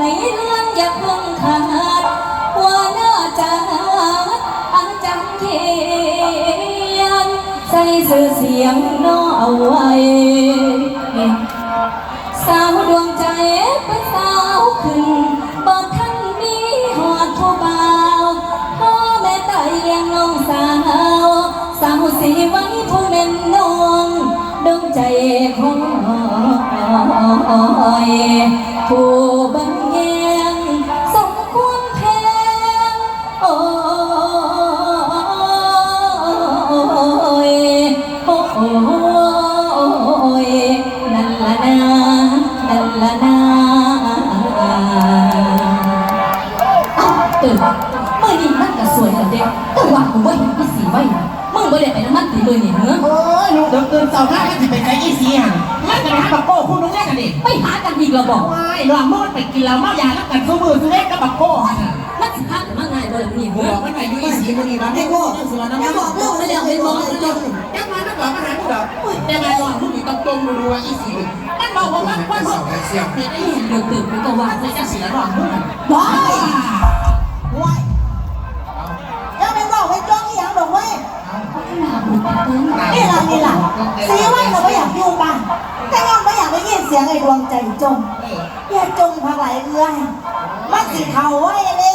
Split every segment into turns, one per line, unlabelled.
ในเรื่องอย่าเพิ่งขาดว่าน่าจะอาจารย์เขียนใส่เสื้อเสียงน้อเอาไว้สาวดวงใจเป็นสาวขึ้นบ่ทันมีหอดผู้บ่าวพ่อแม่ตายเลี้ยงน้องสาวสาวสีไว้ผู้เป็นน้องดวงใจของผู้บัง หา
กันอีก
ระบอก
ว้ายลองมึงไปกินเหล้าเมายาแล้วกันสู้มือซื้อเลขกับบักโก้ฮะน่ะ
มันสิพากันมาง่ายบ่ล่ะมึงนี่
กู
เหร
บ
อ
กมันไหนอยู่อีสีมันนี่บ้านให้โก้สวนน้ำมันบอกลูกไม่ได้เป็นมองจนยังมาไม่บอกมาหากูเหรอยังไงลองลูกนี่ต้องจมดูว่าอีสีมันบอกว่ามันว่าบอกเสียงเป็นไอ้
เดือดตื่นกูก็ว่า
ใส่จะเสียหรอมึง
ว้าว้ายยังไม่บอกไว้จ้องอีหยังดอกเว้ย
น้าบุญเติ้ง
นี่ล่ะนี่ล่ะสีวันก็ไม่อยากอยู่บ้านแต่ยังไม่ากได้ยินเสียงไอ้ดวงใจจมอย่าจมพักไหลเอื้อยมันสิเข่าไว้เลย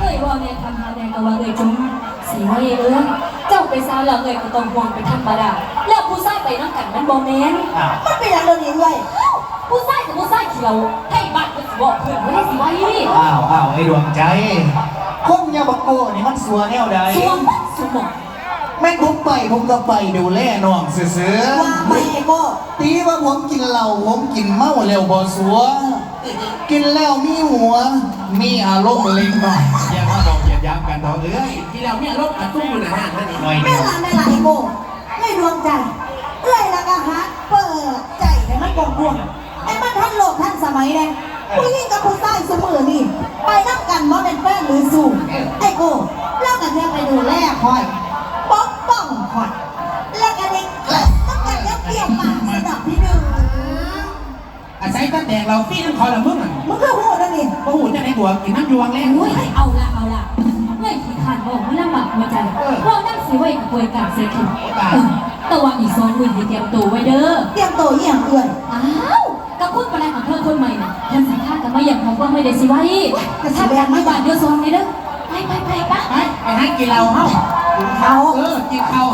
เอ้ยว่าแม่ทำหาแดงก็ว่าเอ้ยจุ๋มสีว่าเอ้ยเอ้ยเจ้าไปซาแล้วเอ้ยก็ต้องห่วงไปธรรมดาแล้วผู้ชายไปน้ำกันมันบ่แม่น
มันเป็นอย่างเดียวนี้เว้ย
ผู้ชายกับผู้ชายเขียวให้บ้านก็สิบอกเพื่อนว่าได้สิว่าอี
อ้าวอ้าวไอ้ดวงใจคนยาบักโกนี่มันสัวแนวใด
สวมสม อง
แม่งผมไปผมก็ไปดูแลน้องเสือ
ว่าไม่ไอ้โก้
ๆตีว่าผมกินเหล้าผมกินเมาแล้วบ่สัว กินแล้วมีหัว มีอารมณ์เล็กน้อยอย่ามาบอกอย่าย้ำกันเถอะเอ้ย
ที่เราเนี่ยลบกระตุ้นนะฮะนั่นเอง
หน่อย
แม่
เดียว
ละแม่ละไอ้โก้ไม่ดวงใจเอื้อยละก็ฮักเปิดใจให้มันกว้างๆไอ้มันท่านโลกท่านสมัยเลยผู้หญิงกับผู้ชายเสมอนี่ ไปนับกันว่าเป็นแฟนหรือสู่ไอ้โก้เล่ากันเรื่องไปดูแลคอย ป้องป้องคอยแล้วกันเองต้องกันเรื่องเปรี้ยวปากสนับพี่หนึ่ง
อาศัยตั้งแต่เราฟี่น้ำคอละมึงอะ
มึงก็หูนั่นนี่
พอหูจะในหัวกินน้ำยวงแรง
โอ้ยเอาละเอาละเอ้ยขี้ขานบอกว่าลำบากหัวใจว่านั่งสิไว้กับป่วยกาเสียขิแต่ว่าอีกสองมือที่เตรียมตัวไว้เด้อ
เตรียมตัวเยี่ยงเอื่อย
อ้าวกับคุณปลายของเธอคนใหม่น่ะท่านสัญชาติกันมาอย่างของว่าไม่ได้สิไว้กระชับกันไม่บาดเดียวซองเลยเด้อไปไปไปปะ
ไปไปให้กินเราเฮ้า
เขา
เออกินเขา